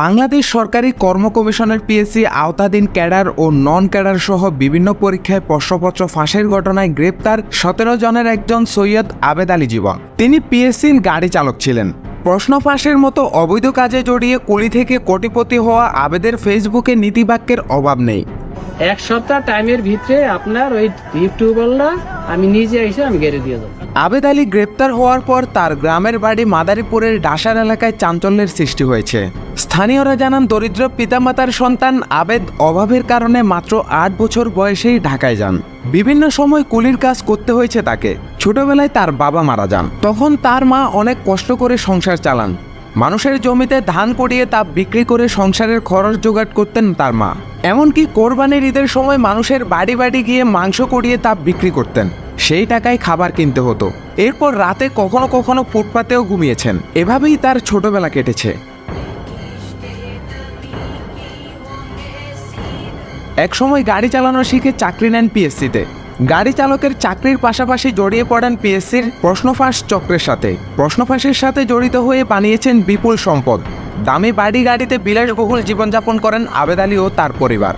বাংলাদেশ সরকারি কর্ম কমিশনের পিএসসি আওতাধীন ক্যাডার ও নন ক্যাডার সহ বিভিন্ন পরীক্ষায় প্রশ্নপত্র ফাঁসের ঘটনায় গ্রেপ্তার সতেরো জনের একজন সৈয়দ আবেদ আলী জীবন। তিনি পিএসসির গাড়ি চালক ছিলেন। প্রশ্ন ফাঁসের মতো অবৈধ কাজে জড়িয়ে কুড়ি থেকে কোটিপতি হওয়া আবেদের ফেসবুকে নীতিবাক্যের অভাব নেই। এক সপ্তাহ টাইমের ভিতরে আপনার ওই ইউটিউবাররা আমি নিজে এসে আমি গেড়ে দিয়ে দেবো আবেদ আলী গ্রেপ্তার হওয়ার পর তার গ্রামের বাড়ি মাদারীপুরের ডাসার এলাকায় চাঞ্চল্যের সৃষ্টি হয়েছে। স্থানীয়রা জানান, দরিদ্র পিতামাতার সন্তান আবেদ অভাবের কারণে মাত্র আট বছর বয়সেই ঢাকায় যান। বিভিন্ন সময় কুলির কাজ করতে হয়েছে তাকে। ছোটবেলায় তার বাবা মারা যান। তখন তার মা অনেক কষ্ট করে সংসার চালান। মানুষের জমিতে ধান করিয়ে তা বিক্রি করে সংসারের খরচ জোগাড় করতেন তার মা। এমনকি কোরবানির ঈদের সময় মানুষের বাড়ি বাড়ি গিয়ে মাংস করিয়ে তা বিক্রি করতেন। সেই টাকায় খাবার কিনতে হতো। এরপর রাতে কখনো কখনো ফুটপাতেও ঘুমিয়েছেন। এভাবেই তার ছোটবেলা কেটেছে। একসময় গাড়ি চালানো শিখে চাকরি নেন পিএসসিতে। গাড়ি চালকের চাকরির পাশাপাশি জড়িয়ে পড়েন পিএসসির প্রশ্নফাঁস চক্রের সাথে। প্রশ্নফাঁসের সাথে জড়িত হয়ে বানিয়েছেন বিপুল সম্পদ। দামি বাড়ি গাড়িতে বিলাসবহুল জীবনযাপন করেন আবেদ আলী ও তার পরিবার।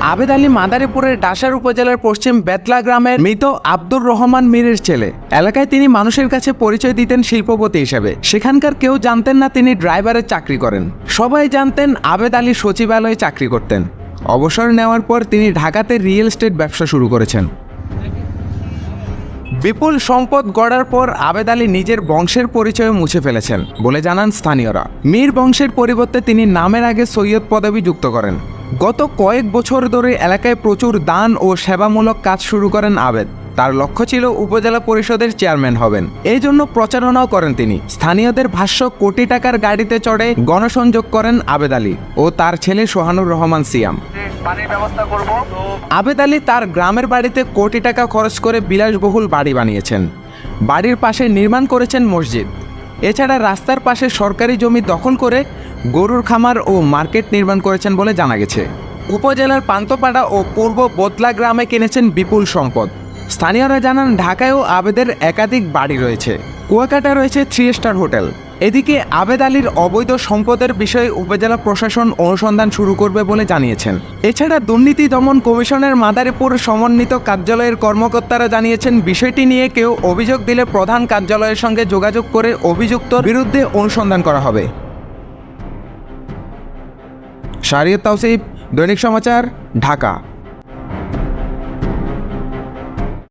আবেদ আলী মাদারীপুরের ডাসার উপজেলার পশ্চিম বেতলা গ্রামের মৃত আব্দুর রহমান মীরের ছেলে। এলাকায় তিনি মানুষের কাছে পরিচয় দিতেন শিল্পপতি হিসেবে। সেখানকার কেউ জানতেন না তিনি ড্রাইভারের চাকরি করেন। সবাই জানতেন আবেদ আলী সচিবালয়ে চাকরি করতেন। অবসর নেওয়ার পর তিনি ঢাকাতে রিয়েল এস্টেট ব্যবসা শুরু করেছেন। বিপুল সম্পদ গড়ার পর আবেদ আলী নিজের বংশের পরিচয় মুছে ফেলেছেন বলে জানান স্থানীয়রা। মীর বংশের পরিবর্তে তিনি নামের আগে সৈয়দ পদবি যুক্ত করেন। গত কয়েক বছর ধরে এলাকায় প্রচুর দান ও সেবামূলক কাজ শুরু করেন আবেদ। তার লক্ষ্য ছিল উপজেলা পরিষদের চেয়ারম্যান হবেন। এই জন্য প্রচারণাও করেন তিনি। স্থানীয়দের ভাষ্য কোটি টাকার গাড়িতে চড়ে গণসংযোগ করেন আবেদ আলী ও তার ছেলে সোহানুর রহমান সিয়াম। আবেদ আলী তার গ্রামের বাড়িতে কোটি টাকা খরচ করে বিলাসবহুল বাড়ি বানিয়েছেন। বাড়ির পাশে নির্মাণ করেছেন মসজিদ। এছাড়া রাস্তার পাশে সরকারি জমি দখল করে গরুর খামার ও মার্কেট নির্মাণ করেছেন বলে জানা গেছে। উপজেলার পান্তপাড়া ও পূর্ব বোতলা গ্রামে কিনেছেন বিপুল সম্পদ। স্থানীয়রা জানান, ঢাকায়ও আবেদের একাধিক বাড়ি রয়েছে। কুয়াকাটা রয়েছে থ্রি স্টার হোটেল। এদিকে আবেদ আলীর অবৈধ সম্পদের বিষয়ে উপজেলা প্রশাসন অনুসন্ধান শুরু করবে বলে জানিয়েছেন। এছাড়া দুর্নীতি দমন কমিশনের মাদারীপুর সমন্বিত কার্যালয়ের কর্মকর্তারা জানিয়েছেন, বিষয়টি নিয়ে কেউ অভিযোগ দিলে প্রধান কার্যালয়ের সঙ্গে যোগাযোগ করে অভিযুক্তর বিরুদ্ধে অনুসন্ধান করা হবে। শারিয়ত তাওসিফ দৈনিক সমাচার ঢাকা